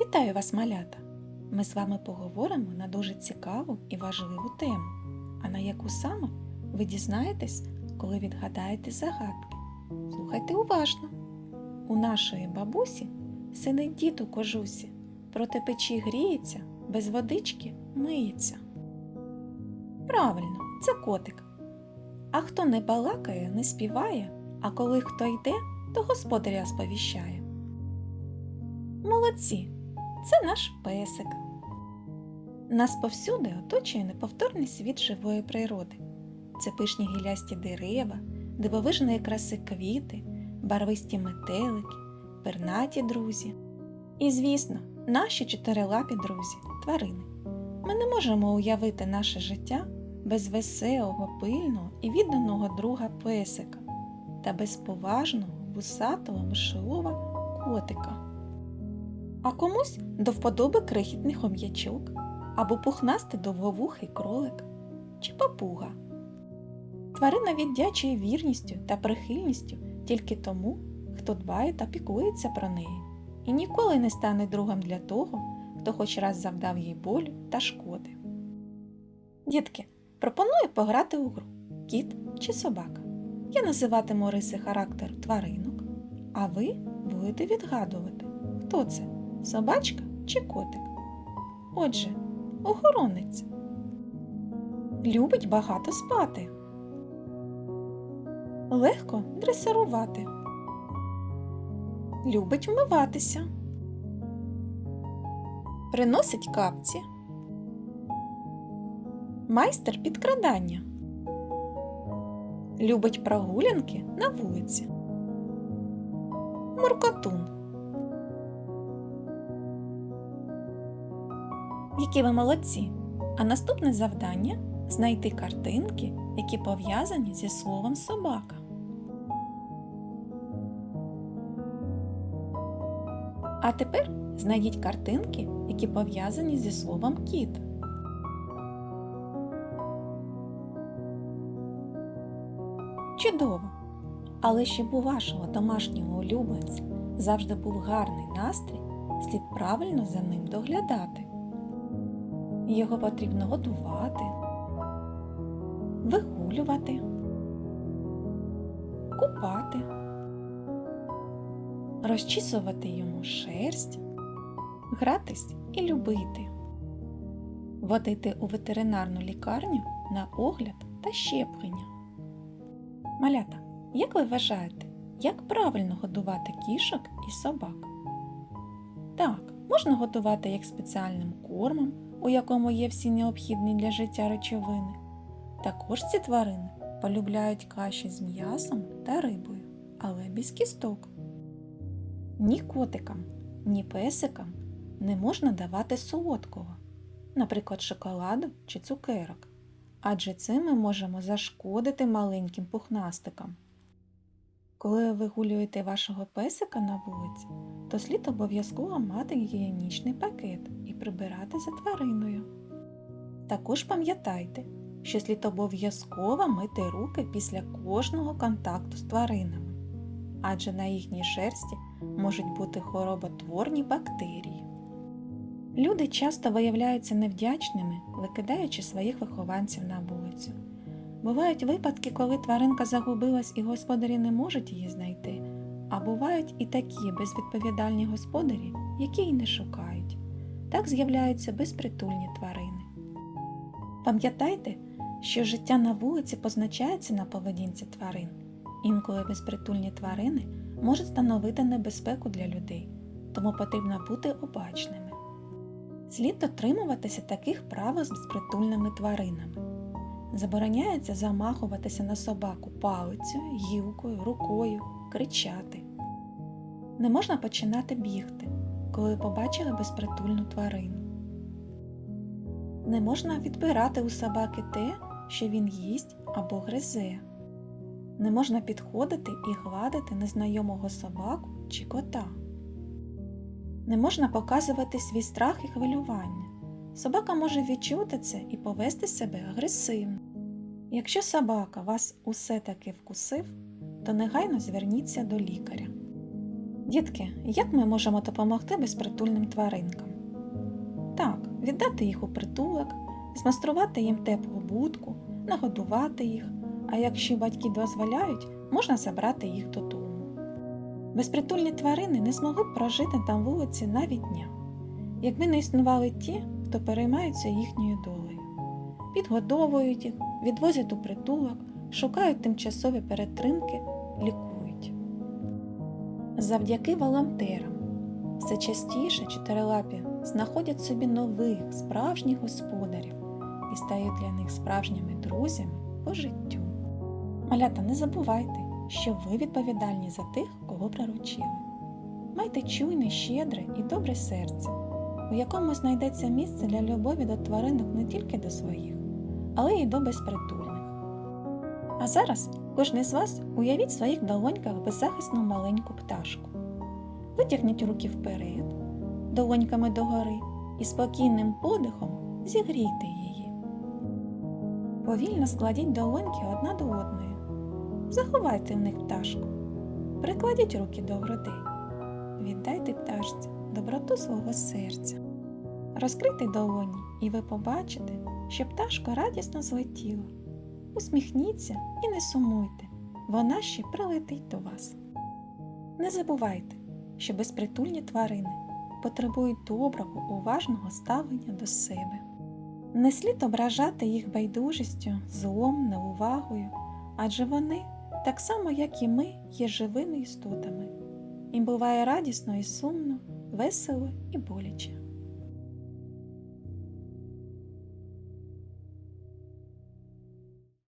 Вітаю вас, малята! Ми з вами поговоримо на дуже цікаву і важливу тему. А на яку саме ви дізнаєтесь, коли відгадаєте загадки. Слухайте уважно. У нашої бабусі сидить дід у кожусі, проти печі гріється, без водички миється. Правильно, це котик. А хто не балакає, не співає, а коли хто йде, то господаря сповіщає. Молодці, це наш песик. Нас повсюди оточує неповторний світ живої природи. Це пишні гілясті дерева, дивовижної краси квіти, барвисті метелики, пернаті друзі. І, звісно, наші чотирилапі друзі, тварини. Ми не можемо уявити наше життя без веселого, пильного і відданого друга песика та без поважного, вусатого, мишолова котика. А комусь до вподоби крихітний хом'ячок або пухнастий довговухий кролик чи папуга. Тварина віддячує вірністю та прихильністю тільки тому, хто дбає та піклується про неї, і ніколи не стане другом для того, хто хоч раз завдав їй болю та шкоди. Дітки, пропоную пограти у гру кіт чи собака. Я називатиму риси характеру тваринок, а ви будете відгадувати, хто це собачка чи котик. Отже, охоронець любить багато спати, легко дресирувати, любить вмиватися, приносить капці, майстер підкрадання, любить прогулянки на вулиці, муркотун. Які ви молодці! А наступне завдання знайти картинки, які пов'язані зі словом собака. А тепер знайдіть картинки, які пов'язані зі словом кіт. Чудово! Але щоб у вашого домашнього улюбленця завжди був гарний настрій, слід правильно за ним доглядати. Його потрібно годувати, вигулювати, купати, розчісувати йому шерсть, гратись і любити, водити у ветеринарну лікарню на огляд та щеплення. Малята, як ви вважаєте, як правильно годувати кішок і собак? Так, можна годувати як спеціальним кормом у якому є всі необхідні для життя речовини. Також ці тварини полюбляють каші з м'ясом та рибою, але без кісток. Ні котикам, ні песикам не можна давати солодкого, наприклад, шоколаду чи цукерок, адже цим ми можемо зашкодити маленьким пухнастикам. Коли ви вигулюєте вашого песика на вулиці, то слід обов'язково мати гігієнічний пакет і прибирати за твариною. Також пам'ятайте, що слід обов'язково мити руки після кожного контакту з тваринами, адже на їхній шерсті можуть бути хороботворні бактерії. Люди часто виявляються невдячними, викидаючи своїх вихованців на вулицю. Бувають випадки, коли тваринка загубилась і господарі не можуть її знайти, а бувають і такі безвідповідальні господарі, які й не шукають. Так з'являються безпритульні тварини. Пам'ятайте, що життя на вулиці позначається на поведінці тварин. Інколи безпритульні тварини можуть становити небезпеку для людей, тому потрібно бути обачними. Слід дотримуватися таких правил з безпритульними тваринами. Забороняється замахуватися на собаку палицею, гілкою, рукою, кричати. Не можна починати бігти, коли побачили безпритульну тварину. Не можна відбирати у собаки те, що він їсть або гризе. Не можна підходити і гладити незнайомого собаку чи кота. Не можна показувати свій страх і хвилювання. Собака може відчути це і повести себе агресивно. Якщо собака вас усе таки вкусив, то негайно зверніться до лікаря. Дітки, як ми можемо допомогти безпритульним тваринкам? Так, віддати їх у притулок, змаструвати їм теплу будку, нагодувати їх, а якщо батьки дозволяють, можна забрати їх додому. Безпритульні тварини не змогли б прожити на вулиці навіть дня, якби не існували ті, хто переймаються їхньою долею. Підгодовують їх, відвозять у притулок, шукають тимчасові перетримки, лікують. Завдяки волонтерам все частіше чотирилапі знаходять собі нових справжніх господарів і стають для них справжніми друзями по життю. Малята, не забувайте, що ви відповідальні за тих, кого приручили. Майте чуйне, щедре і добре серце, у якому знайдеться місце для любові до тваринок не тільки до своїх, але й до безпритульних. А зараз кожен з вас уявіть в своїх долоньках беззахисну маленьку пташку. Витягніть руки вперед, долоньками догори і спокійним подихом зігрійте її. Повільно складіть долоньки одна до одної. Заховайте в них пташку. Прикладіть руки до грудей. Віддайте пташці доброту свого серця. Розкрийте долоні, і ви побачите, що пташка радісно злетіла. Усміхніться і не сумуйте, вона ще прилетить до вас. Не забувайте, що безпритульні тварини потребують доброго, уважного ставлення до себе. Не слід ображати їх байдужістю, злом, неувагою, адже вони, так само як і ми, є живими істотами. Їм буває радісно і сумно, весело і боляче.